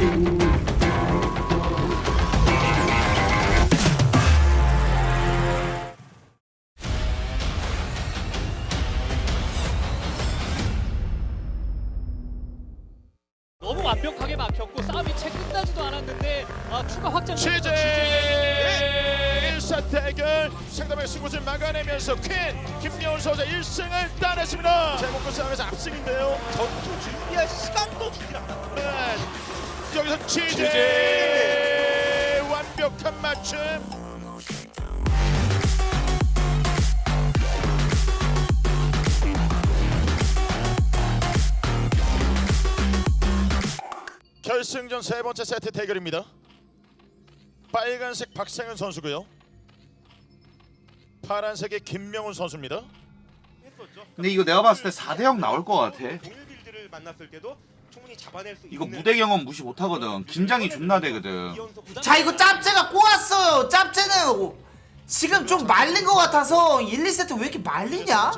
너무 완벽하게 막혔고 싸움이 채 끝나지도 않았는데 아, 추가 확장 취재 1사 대결 상담의 승부를 막아내면서 퀸 김여운 선수 1승을 따냈습니다. 제목과 싸움에서 압승인데요. 전투 준비할 시간도 주질 않아. 네. 여기서 취재 완벽한 맞춤. 결승전 세 번째 세트 대결입니다. 빨간색 박상현 선수고요. 파란색의 김명훈 선수입니다. 근데 이거 내가 봤을 때 4대 0 나올 것 같아. 동일 빌드를 만났을 때도 충분히 잡아낼 수 이거 있는 무대 경험 무시 못하거든. 긴장이 존나 되거든. 자 이거 짭제가 꼬았어요 짭제는 오- 지금 좀 말린 것 같아서 1, 2세트 왜 이렇게 말리냐?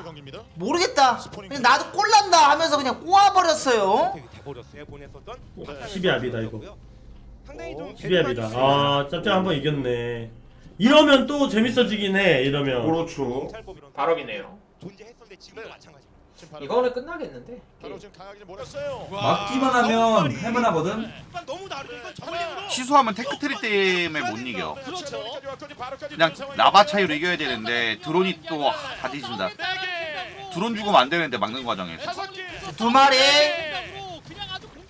모르겠다 그냥 나도 꼴난다 하면서 그냥 꼬아버렸어요 선택이 돼버렸어요. 보냈었던 오, 박상현 12압이다, 선수고요. 이거. 상당히 좀 12압이다. 아, 짭짤 한번 이겼네. 이러면 또 재밌어지긴 해. 이러면. 그렇죠. 발업이네요. 존재했었는데 지금도 마찬가지. 지금 바로, 이거는 끝나겠는데. 바로 지금 강하게 몰았어요. 막기만 하면 할만하거든. 일단 너무 다르고 이건 정리로 취소하면 테크트리 때문에 못 이겨. 그렇죠. 그냥 라바 차이로 이겨야 되는데 드론이 또다 뒤진다. 드론 죽으면 안 되는데 막는 과정에서. 다섯 개. 두 마리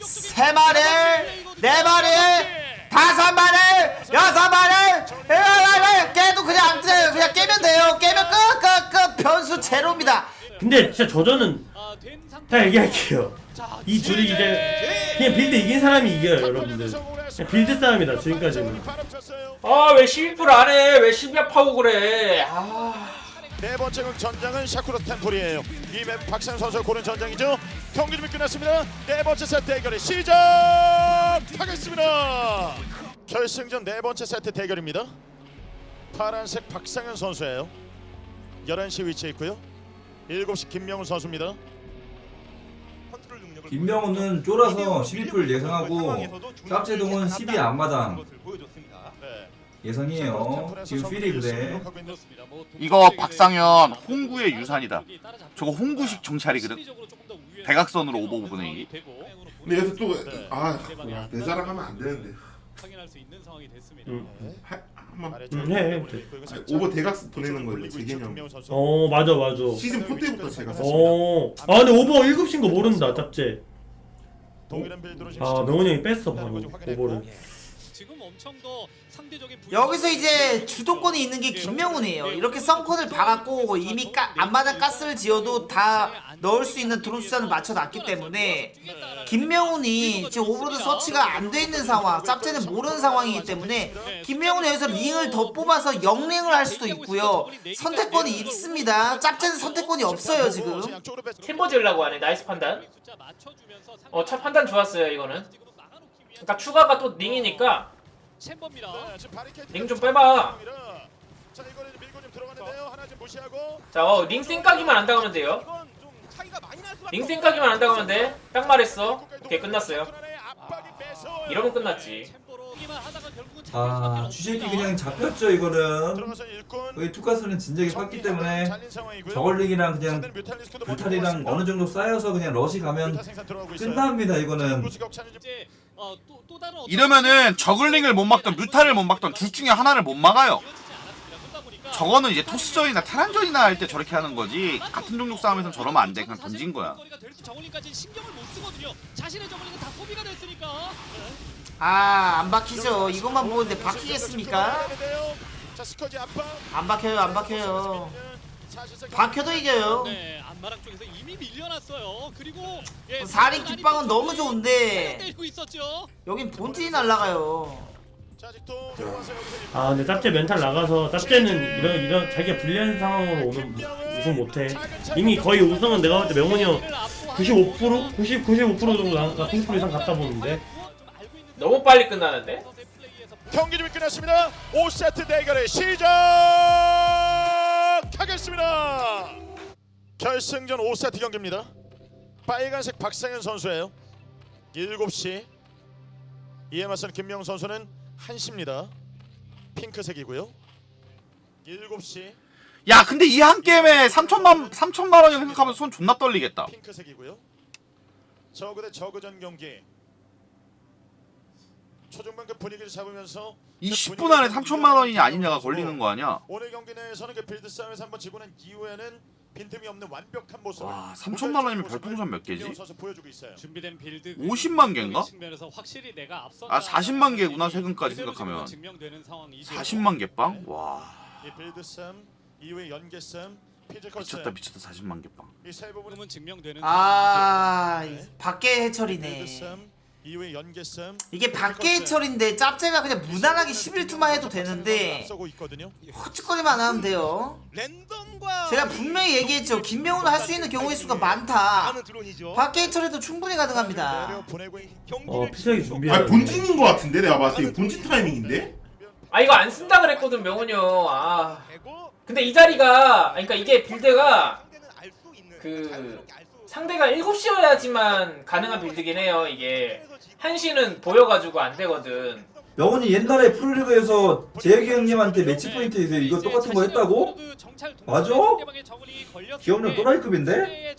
세 마리 네 마리 다섯 마리 여섯 마리 일곱 마리 깨도 그냥 안 돼요 그냥 깨면 돼요 깨면 끝 끝 끝 변수 제로입니다 근데 진짜 아, 된 상태. 딱 얘기할게요. 이 둘이 이제 그냥 빌드 이긴 사람이 이겨요, 여러분들. 그냥 빌드 싸움이다, 지금까지는. 아, 왜 12%안 해? 왜 12압하고 그래? 아. 네 번째 극 전장은 샤쿠로 템플이에요. 이맵 박상 선수가 고른 전장이죠. 경기 준비 끝났습니다. 네 번째 세트 대결이 시작하겠습니다. 결승전 네 번째 세트 대결입니다. 파란색 박상현 선수예요. 11시 위치에 있고요. 7시 김명훈 선수입니다. 김명훈은 쫄아서 12풀 예상하고 짭제동은 12 앞마당. 네. 예상이에요. 지금 필이 그래. 이거 박상현 홍구의 유산이다. 저거 홍구식 정찰이거든. 대각선으로 오버 분위기. 근데 여기서 또, 네. 아, 내 자랑하면 안 되는데. 확인할 수 있는 상황이 됐습니다. 음. 하, 한번 음, 해, 해. 아니, 오버 대각선 보내는 거예요, 제 개념. 어, 맞아, 맞아. 시즌 4 때부터 제가 사실 어. 아, 근데 오버 7시인 거 모른다, 짭제. 동일한 빌드로 지금 아, 명훈이 형이 뺐어. 오버를. 지금 엄청 더 상대적인 여기서 이제 주도권이 있는 게 김명훈이에요. 이렇게 썬콘을 박았고 이미 까, 앞마당 가스를 지어도 다 넣을 수 있는 드론 숫자는 맞춰놨기 때문에 김명훈이 지금 오브로드 서치가 안 돼 있는 상황, 짭제는 모르는 상황이기 때문에 김명훈이 여기서 링을 더 뽑아서 영링을 할 수도 있고요. 선택권이 있습니다. 짭제는 선택권이 없어요 지금. 팀버 지으려고 하네. 나이스 판단. 어, 첫 판단 좋았어요, 이거는. 그러니까 추가가 또 링이니까 챔버입니다. 링 좀 빼봐. 자, 이거는 밀고 좀 들어가는데요. 하나 좀 무시하고. 자, 어, 링 쌩까기만 안 당하면 돼요. 이건 좀 차이가 많이 날 수밖에 링 쌩까기만 안 당하면 돼. 딱 말했어. 오케이, 끝났어요. 이러면 끝났지. 아, 주식이 그냥 잡혔죠, 이거는. 들어가서 일꾼. 거의 투가스는 진작에 팠기 때문에 잘린 상황이고요. 저걸링이랑 그냥 상대는 뮤탈리스크도 못 불탈이랑. 어느 정도 쌓여서 그냥 러시 가면 뮤탈 생산 들어가고 있어요. 끝납니다, 이거는. 차는 좀- 이제 이러면은 저글링을 못 막던 뮤타를 못 막던 둘 중에 하나를 못 막아요. 저거는 이제 토스전이나 테란전이나 할 때 저렇게 하는 거지. 같은 종족 싸움에선 저러면 안 돼. 그냥 던진 거야. 거리가 될지 저글링까지 신경을 못 쓰거든요. 자신의 저글링은 다 소비가 됐으니까. 아안 박히죠. 이것만 보는데 박히겠습니까? 안 박혀요, 안 박혀요. 박혀도 이겨요. 네, 안마랑 쪽에서 이미 밀려났어요. 그리고 예, 사린 깃방은 너무 좋은데 때리고 있었죠. 여긴 본진이 날라가요. 자, 아직도 들어와서 여기서 일꾼. 아, 근데 짭제 멘탈 나가서 짭제는 이런, 이런 자기가 불리한 상황으로 오면 무- 우승 못해. 이미 거의 우승은 내가 볼 때 명훈이 형 95%? 90, 95% 정도 나, 90% 이상 갔다 보는데. 너무 빨리 끝나는데? 경기 준비 끝났습니다. 5세트 대결의 시작 하겠습니다. 결승전 5세트 경기입니다. 빨간색 박상현 선수예요. 7시 이에 맞서는 김명훈 선수는 한시입니다. 핑크색이고요. 7시 야 근데 이 한 게임에 3천만 3천만 원을 생각하면 손 존나 떨리겠다. 핑크색이고요. 저그 대 저그전 경기. 초중반 그 분위기를 잡으면서 이그 10분 분위기를 안에 좀 3천만 원이냐 이겨내고 아니냐가 걸리는 거 아니야? 오늘 경기 내에서는 그 빌드 싸움에서 한번 지고 난 이후에는 빈틈이 없는 완벽한 모습. 와, 3천만 원이면 별풍선 몇 개지? 선수 보여주고 있어요. 준비된 빌드 50만 개인가? 측면에서 확실히 내가 앞선 아 40만 개구나 세금까지 생각하면 증명되는 상황이죠. 40만 개 빵? 와 이 빌드 싸움 이후에 연계 싸움 피지컬 미쳤다 싸움 미쳤다 40만 개 빵. 이세 부분은 증명되는 아 네. 밖에 빌드 해철이네 싸움 이후에 연계 싸움 이게 밖에 해철인데 짭제가 그냥 무난하게 11투만 해도 되는데 앞서고 있거든요. 허짓거리만 안 하면 돼요. 랜덤과 제가 분명히 얘기했죠. 김명훈 할수 있는 경우의 수가 많다. 많은 드론이죠. 밖에 해철에도 충분히 가능합니다. 보내고 있는 어 피자기 준비해 아 본진인 것 같은데 내가 봤을 때 본진 타이밍인데? 아 이거 안 쓴다 그랬거든 명훈이 형. 아. 근데 이 자리가 아니, 그러니까 이게 빌드가 그 상대가 7시여야지만 가능한 빌드긴 해요 이게 1시는 보여가지고 안 되거든 명훈이 옛날에 프로리그에서 재혁이 형님한테 매치 포인트에서 이거 똑같은 거 했다고? 맞아? 기억력 또라이급인데?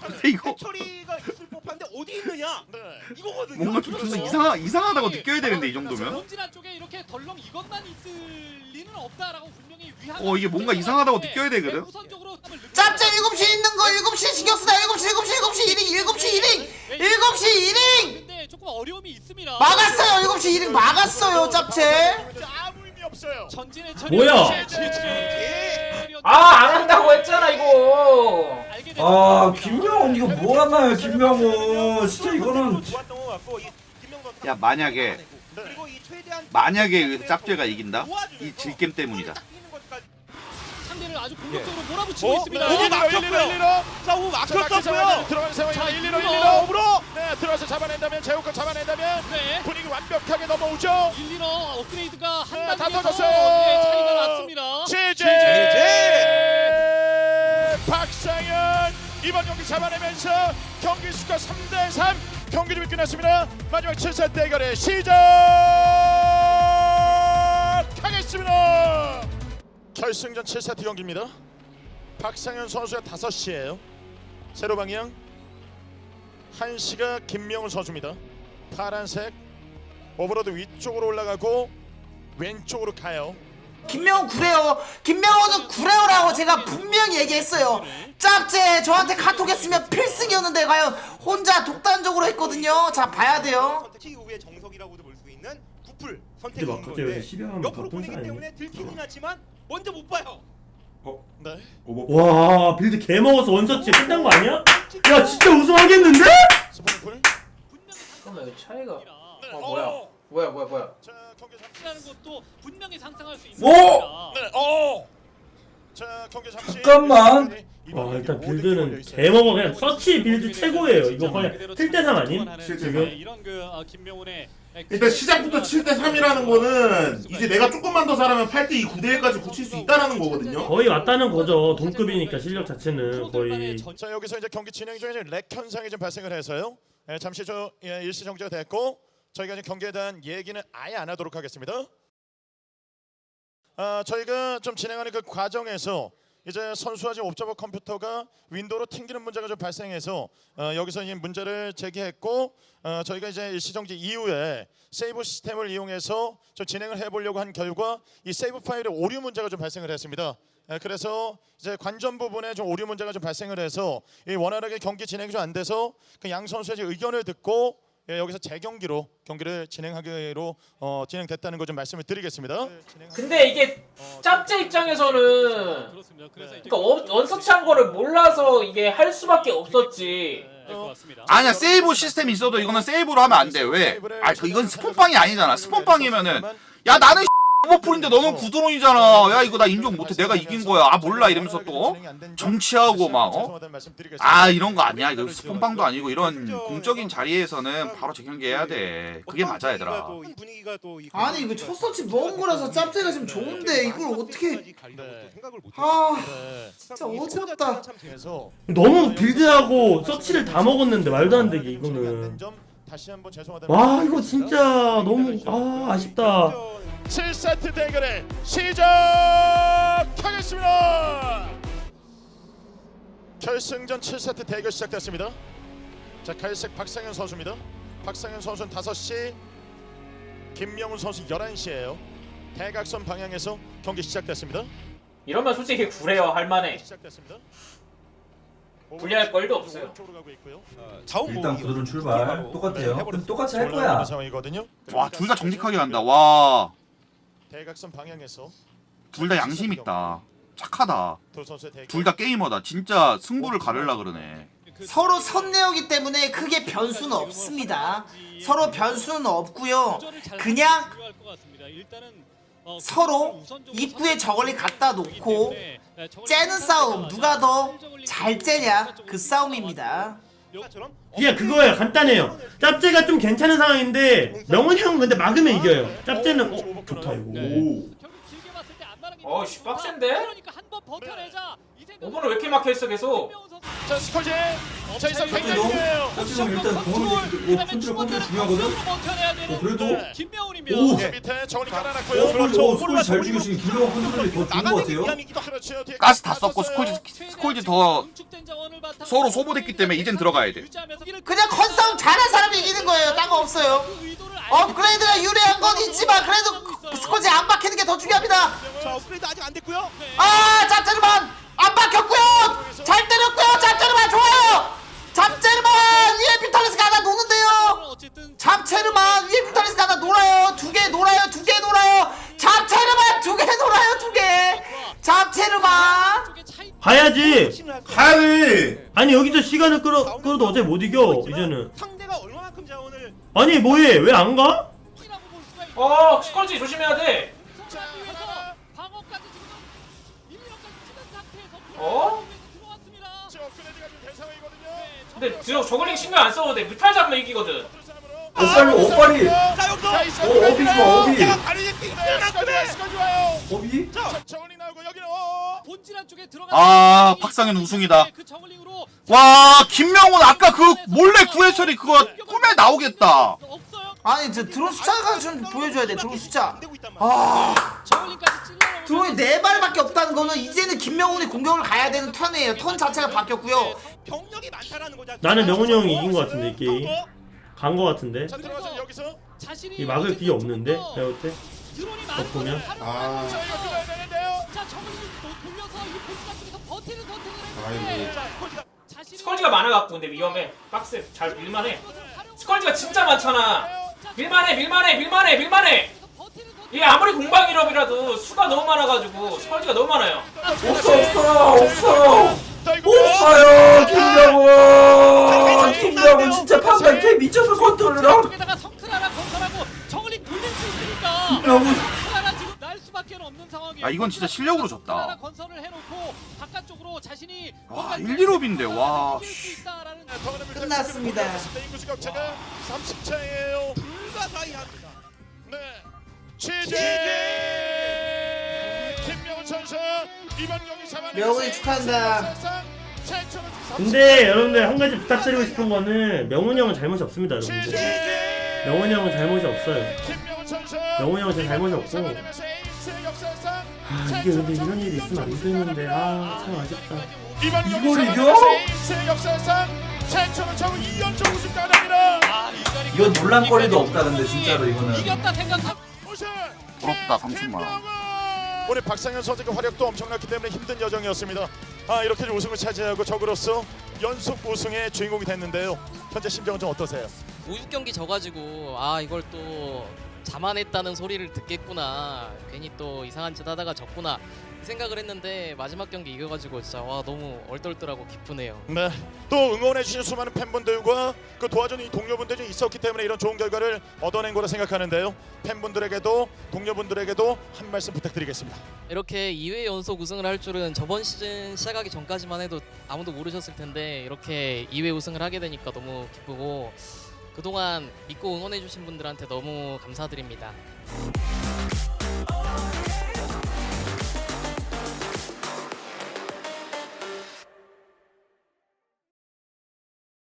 근데 이거 처리가 있을 법한데 어디 있느냐 네. 이거거든요. 뭔가 좀 존나 이상하, 이상하다고 느껴야 되는데 이 정도면? 본진한 쪽에 이렇게 덜렁 이것만 있을 리는 없다라고 분명히 위한 어, 이게 뭔가 이상하다고 느껴야 되거든? 짭제 7시 있는 거 7시 신경 쓰다 7시 7시 7시 1인 7시 1인 7시 1인 근데 조금 어려움이 있습니다. 막았어요 7시 1인 막았어요 짭제 아무 의미 없어요. 전진의 뭐야? 아안 한다고 했잖아 이거 아 김명훈 이거 뭐 하나요 김명훈 진짜 이거는 야 만약에 만약에 여기서 짭제가 이긴다? 이 질겜 때문이다. 상대를 아주 공격적으로 몰아붙이고 어? 있습니다. 네. 오, 막혔고요. 1 1 1로 자, 오 막혔었고요. 들어가는 상황이 자, 1 1 1 이거 1로 오브로. 네, 들어가서 잡아낸다면 제우권 잡아낸다면 네. 분위기 완벽하게 넘어오죠. 1, 2로 업그레이드가 한 네, 다 단계 더 터졌어요. 예, 차이가 났습니다. 제제 이번 경기 잡아내면서 경기 수가 3대 3 경기 좀 끝났습니다. 마지막 7세 대결의 시작하겠습니다. 결승전 7세트 경기입니다. 박상현 선수가 5시예요. 세로 방향 1시가 김명훈 선수입니다. 파란색 오버로드 위쪽으로 올라가고 왼쪽으로 가요. 김명훈 구래요 김명훈은 구래요라고 제가 분명히 얘기했어요 짭제 저한테 카톡 했으면 필승이었는데 과연 혼자 독단적으로 했거든요 자 봐야 돼요 이후의 정석이라고도 볼 수 있는 구풀 근데 선택인 막 갑자기 건데 여기서 12만 옆으로 바쁜 보내기 사람이 때문에 들키긴 하지만 먼저 못 봐요. 네. 오버 와 빌드 개 먹어서 원서치 끝난 거 아니야? 야 진짜 우승하겠는데? 잠깐만 이거 차이가 네. 어 뭐야 어. 뭐야 뭐야 뭐야 자, 경기 잠시. 라는 것도 분명히 상상할 수 있는 오! 겁니다. 네. 어. 자, 경기 잠시. 잠깐만. 와 일단 빌드는 개 먹어 그냥 서치 빌드 최고예요 이거 거의 7대3 아님? 지금? 이런 그 어, 김명훈의 일단 시작부터 7대 3이라는 거는 이제 내가 조금만 더 잘하면 8대 2, 9대 1까지 고칠 수 있다라는 거거든요. 거의 왔다는 거죠 동급이니까 실력 자체는 거의 자, 여기서 이제 경기 진행 중에 지금 렉 현상이 좀 발생을 해서요. 예, 잠시 저 예, 일시 정지가 됐고 저희가 이제 경기에 대한 얘기는 아예 안 하도록 하겠습니다. 아, 저희가 좀 진행하는 그 과정에서 이제 선수와 지금 옵저버 컴퓨터가 윈도우로 튕기는 문제가 좀 발생해서 어, 여기서 이 문제를 제기했고 어, 저희가 이제 일시정지 이후에 세이브 시스템을 이용해서 좀 진행을 해보려고 한 결과 이 세이브 파일에 오류 문제가 좀 발생을 했습니다. 예, 그래서 이제 관전 부분에 좀 오류 문제가 좀 발생을 해서 이 원활하게 경기 진행이 좀 안 돼서 그 양 선수의 의견을 듣고 예, 여기서 재경기로 경기를 진행하기로 어, 진행됐다는 거 좀 말씀을 드리겠습니다. 근데 이게 짭제 입장에서는 그렇습니다. 그래서 이제 그러니까 원- 원서치한 거를 몰라서 이게 할 수밖에 없었지 될것 같습니다. 아니야 세이브 시스템이 있어도 이거는 세이브로 하면 안 돼. 왜? 아그 이건 스폰빵이 아니잖아. 스폰빵이면은 야 나는 오버풀인데 너는 구드론이잖아. 야 이거 나 인정 못해. 내가 이긴 거야. 아 몰라 이러면서 또 정치하고 막 어? 아 이런 거 아니야. 이거 스폰빵도 아니고 이런 공적인 자리에서는 바로 재경기해야 돼. 그게 맞아 얘들아. 아니 이거 첫 서치 먹은 거라서 짭제가 지금 좋은데 이걸 어떻게 아 네. 진짜 어지럽다 너무 빌드하고 서치를 다 먹었는데 말도 안 되게 이거는 다시 한번 죄송하다는 와 이거. 진짜 너무 아 아쉽다 7세트 대결의 시작하겠습니다. 결승전 7세트 대결 시작됐습니다. 자, 갈색 박상현 선수입니다. 박상현 선수는 5시, 김명훈 선수 11시예요. 대각선 방향에서 경기 시작됐습니다. 이러면 솔직히 구래요 할만해. 시작됐습니다. 불리할 걸도 없어요. 자원 일단 모으기 구도는 출발 똑같아요. 그럼 똑같이 할 올라가는 거야. 상황이거든요. 와 둘 다 정직하게 간다. 와. 대각선 방향에서 둘 다 양심 있다. 착하다. 두 선수의 대결. 둘 다 게이머다. 진짜 승부를 가르려 그러네. 서로 선내어기 때문에 크게 변수는 없습니다. 서로 변수는 없고요. 그냥 서로 입구에 저걸리 갖다 놓고 째는 싸움. 누가 더 잘 째냐? 그 싸움입니다. 그냥 그거예요. 간단해요. 짭제가 좀 괜찮은 상황인데 명훈이 형은 근데 막으면 이겨요. 짭제는 어 좋다 이거. 오. 어 씨 빡센데? 그러니까 한번 버텨내자. 이 생각으로 5번은 왜 이렇게 막혀있어 계속? 자, 스코지. 자, 이상 짝지 굉장히 너무 중요해요. 일단 공을 뭐 컨트롤 컨트롤 중요하거든. 어, 그래도 네. 김명훈이면 오. 자, 밑에 정원이 깔아놨고요. 어, 그렇죠. 어, 스콜 잘 죽이시긴 김명훈 컨트롤이 더 좋은 것 같아요. 그렇죠. 뒤에 가스 다. 썼고 스콜지 스콜지 더 서로 소모됐기 때문에 이젠 들어가야 돼. 그냥 컨싸움 잘한 사람이 이기는 거예요. 딴 거 없어요. 업그레이드가 유리한 건 있지만 그래도 스코지 안 박히는 게 더 중요합니다. 자 업그레이드 아직 안 됐고요. 아 짭제르만 안 박혔고요. 잘 때렸고요. 짭제르만 좋아요. 짭제르만 위에 비탈리스가 하나 노는데요. 잡채르만 위에 비탈리스가 하나 놀아요. 두 개 놀아요. 두 개 놀아요. 잡채르만 두 개 놀아요. 두 개. 잡채르만. 가야지 가야 돼. 아니 여기서 시간을 끌어 끌어도 어차피 못 이겨 이제는 상대가 얼마만큼 자원을 아니 뭐해 왜 안 가? 어 스컬지 조심해야 돼. 어? 상황이거든요. 근데 저 저글링 신경 안 써도 돼. 무탈 잡으면 이기거든. 여기서 자, 있어. 어, 어비 좋아, 네, 쪽에 들어가. 아, 박상현 우승이다. 그와 김명훈 아까 그 몰래 구해 처리 그거 꿈에 나오겠다. 아니 저 드론 숫자가 좀 보여줘야 돼. 드론 숫자. 아. 드론이 네 발밖에 없다는 거는 이제는 김명훈이 공격을 가야 되는 턴이에요. 턴 자체가 바뀌었고요. 병력이 많다라는 거죠. 나는 명훈이 형이 이긴 것 같은데 이 게임 간 거 같은데 자, 들어가서 여기서. 자신이 이 막을 기회 없는데 내가 볼 때. 드론이 어, 많은 보면? 거를 아. 자, 이거 들어야 되는데요. 자 저글링 도- 돌려서 이 포지션 쪽에서 버티는 선택을 아이고. 했는데 자 스콜지가 자신이 스컬지가 많아갖고 근데 위험해. 빡세. 잘 밀만해. 스컬지가 진짜 많잖아. 밀만해 밀만해 밀만해 밀만해. 이게 아무리 공방이럽이라도 수가 너무 많아가지고 스컬지가 너무 많아요. 없어 없어 없어 없어요 김명훈 김명훈 진짜 판단 개 미쳐서 컨트롤이랑 쪽에다가 성큰 하나 건설하고 저글링 돌릴 수 있으니까 김명훈 성큰 하나 지금 날 수밖에 없는 상황이에요. 아, 이건 진짜 실력으로 성큰 졌다. 하나 건설을 해놓고 바깥쪽으로 자신이 와, 뭔가 1, 2롭인데, 와, 이길 수 있다라는 끝났습니다. 인구수 격차가 30차이에요. 불가사의 합니다. 네. 취재 김명훈 선수 이번 경기 명훈이 축하한다. 근데 여러분들 한 가지 부탁드리고 싶은 거는 명훈이 형은 잘못이 없습니다 여러분들. 취재 명훈이 형은 잘못이 없어요. 김명훈 선수. 명훈이 형은 제 잘못이 없고. 잡아내면서 에이스의 역사상 아 이게 근데 이런 일이 있으면 안 되는데. 아 참 아쉽다. 이번 경기 이걸 이겨? 잡아내면서 에이스의 역사상 최초로 처음 2연속 우승 가능합니다. 아, 이건 논란거리도 없다 근데 진짜로 이거는. 이겼다 생각하 우승 부럽다, 30만 원. 오늘 박상현 선수의 활약도 엄청났기 때문에 힘든 여정이었습니다. 아 이렇게 우승을 차지하고 적으로서 연속 우승의 주인공이 됐는데요. 현재 심정은 좀 어떠세요? 5, 6경기 져가지고 아 이걸 또 자만했다는 소리를 듣겠구나 괜히 또 이상한 짓 하다가 졌구나 이 생각을 했는데 마지막 경기 이겨가지고 진짜 와 너무 얼떨떨하고 기쁘네요 네. 또 응원해주신 수많은 팬분들과 그 도와준 이 동료분들이 있었기 때문에 이런 좋은 결과를 얻어낸 거라 생각하는데요. 팬분들에게도 동료분들에게도 한 말씀 부탁드리겠습니다. 이렇게 2회 연속 우승을 할 줄은 저번 시즌 시작하기 전까지만 해도 아무도 모르셨을 텐데 이렇게 2회 우승을 하게 되니까 너무 기쁘고 그동안 믿고 응원해주신 분들한테 너무 감사드립니다